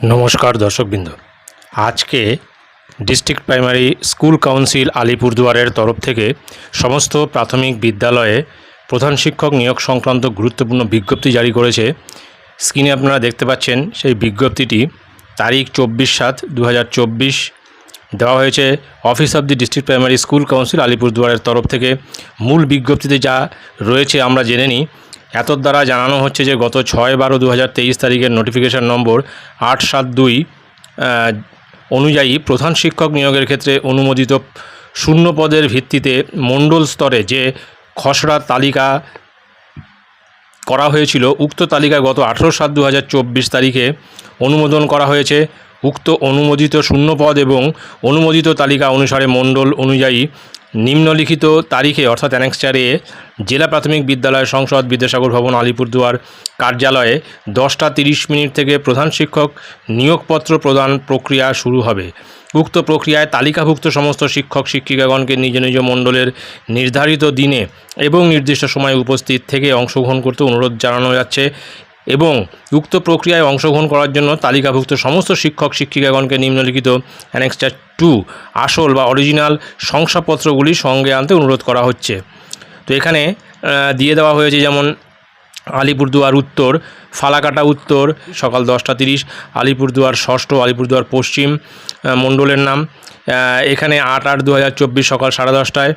নমস্কার দর্শকবৃন্দ। আজকে ডিস্ট্রিক্ট প্রাইমারি স্কুল কাউন্সিল আলিপুরদুয়ারের তরফ থেকে সমস্ত প্রাথমিক বিদ্যালয়ে প্রধান শিক্ষক নিয়োগ সংক্রান্ত গুরুত্বপূর্ণ বিজ্ঞপ্তি জারি করেছে। স্ক্রিনে আপনারা দেখতে পাচ্ছেন সেই বিজ্ঞপ্তিটি তারিখ চব্বিশ সাত দু দেওয়া হয়েছে office of the district primary school council আলিপুরদুয়ারের তরফ থেকে। মূল বিজ্ঞপ্তিতে যা রয়েছে আমরা জেনে নিই। এত দ্বারা জানানো হচ্ছে যে গত ছয় বারো দু তারিখের নোটিফিকেশন নম্বর আট সাত দুই অনুযায়ী প্রধান শিক্ষক নিয়োগের ক্ষেত্রে অনুমোদিত শূন্য পদের ভিত্তিতে মণ্ডল স্তরে যে খসড়া তালিকা করা হয়েছিল, উক্ত তালিকা গত আঠেরো সাত দু তারিখে অনুমোদন করা হয়েছে। উক্ত অনুমোদিত শূন্যপদ এবং অনুমোদিত তালিকা অনুসারে মণ্ডল অনুযায়ী নিম্নলিখিত তারিখে, অর্থাৎ অ্যানেক্সচারে জেলা প্রাথমিক বিদ্যালয় সংসদ বিদ্যাসাগর ভবন, আলিপুরদুয়ার কার্যালয়ে দশটা তিরিশ মিনিট থেকে প্রধান শিক্ষক নিয়োগপত্র প্রদান প্রক্রিয়া শুরু হবে। উক্ত প্রক্রিয়ায় তালিকাভুক্ত সমস্ত শিক্ষক, শিক্ষিকাগণকে নিজ নিজ মণ্ডলের নির্ধারিত দিনে এবং নির্দিষ্ট সময়ে উপস্থিত থেকে অংশগ্রহণ করতে অনুরোধ জানানো যাচ্ছে। এবং উক্ত প্রক্রিয়ায় অংশগ্রহণ করার জন্য তালিকাভুক্ত সমস্ত শিক্ষক শিক্ষিকাগণকে নিম্নলিখিত অ্যানেক্সচার টু আসল বা অরিজিনাল শংসাপত্রগুলি সঙ্গে আনতে অনুরোধ করা হচ্ছে। তো এখানে দিয়ে দেওয়া হয়েছে যেমন আলিপুরদুয়ার উত্তর, ফালাকাটা উত্তর, সকাল দশটা তিরিশ, আলিপুরদুয়ার ষষ্ঠ, আলিপুরদুয়ার পশ্চিম মণ্ডলের নাম। এখানে আট আট দু সকাল সাড়ে দশটায়,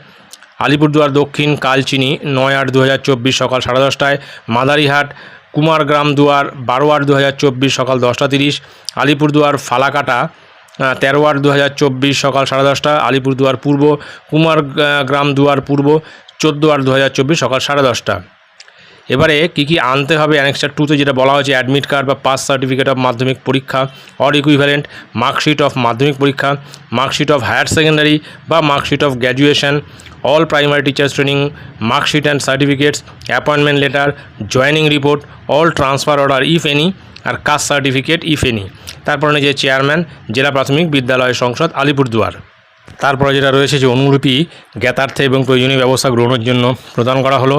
আলিপুরদুয়ার দক্ষিণ, কালচিনি, নয় আট দু সকাল সাড়ে দশটায়, মাদারিহাট কুমারগ্রাম দুয়ার বারো আট দু সকাল দশটা তিরিশ আলিপুরদুয়ার ফালাকাটা তেরো আট দু সকাল সাড়ে দশটা আলিপুরদুয়ার পূর্ব, কুমার গ্রাম দুয়ার পূর্ব, চোদ্দ আট দু সকাল সাড়ে দশটা। এবারে কী কী আনতে হবে অ্যানেক্সটার টুতে যেটা বলা হয়েছে অ্যাডমিট কার্ড বা পাস সার্টিফিকেট অফ মাধ্যমিক পরীক্ষা or equivalent marksheet of Madhyamik পরীক্ষা মার্কশিট অফ হায়ার সেকেন্ডারি বা marksheet of graduation all primary teachers training marksheet and certificates appointment letter joining report all transfer order if any R caste certificate if any তারপরে যে chairman জেলা প্রাথমিক বিদ্যালয় সংসদ, আলিপুরদুয়ার। তারপরে যেটা রয়েছে যে অনুরূপী জ্ঞাতার্থে এবং প্রয়োজনীয় ব্যবস্থা গ্রহণের জন্য প্রদান করা হলো।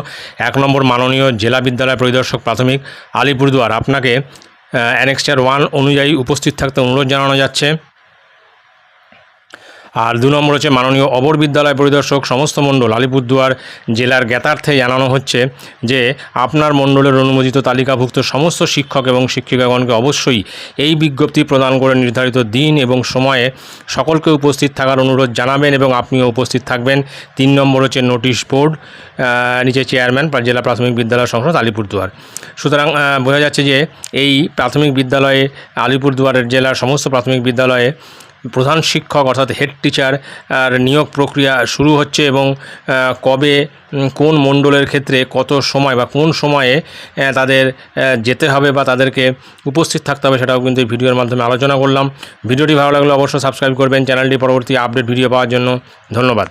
এক নম্বর মাননীয় জেলা বিদ্যালয় পরিদর্শক প্রাথমিক আলিপুরদুয়ার। আপনাকে অ্যানেক্সচার ওয়ান অনুযায়ী উপস্থিত থাকতে অনুরোধ জানানো যাচ্ছে। আর দু নম্বর হচ্ছে মাননীয় অবর বিদ্যালয় পরিদর্শক সমস্ত মণ্ডল, আলিপুরদুয়ার জেলার জ্ঞাতার্থে জানানো হচ্ছে যে আপনার মণ্ডলের অনুমোদিত তালিকাভুক্ত সমস্ত শিক্ষক এবং শিক্ষিকাগণকে অবশ্যই এই বিজ্ঞপ্তি প্রদান করে নির্ধারিত দিন এবং সময়ে সকলকে উপস্থিত থাকার অনুরোধ জানাবেন এবং আপনিও উপস্থিত থাকবেন। তিন নম্বর হচ্ছে নোটিশ বোর্ড নিচে চেয়ারম্যান জেলা প্রাথমিক বিদ্যালয় সংসদ, আলিপুরদুয়ার। সুতরাং বোঝা যাচ্ছে যে এই প্রাথমিক বিদ্যালয়ে, আলিপুরদুয়ারের জেলার সমস্ত প্রাথমিক বিদ্যালয়ে প্রধান শিক্ষক অর্থাৎ হেড টিচার আর নিয়োগ প্রক্রিয়া শুরু হচ্ছে এবং কবে কোন মণ্ডলের ক্ষেত্রে কত সময় বা কোন সময়ে তাদের যেতে হবে বা তাদেরকে উপস্থিত থাকতে হবে সেটাও কিন্তু এই ভিডিওর মাধ্যমে আলোচনা করলাম। ভিডিওটি ভালো লাগলে অবশ্যই সাবস্ক্রাইব করবেন। চ্যানেলটি পরবর্তী আপডেট ভিডিও পাওয়ার জন্য ধন্যবাদ।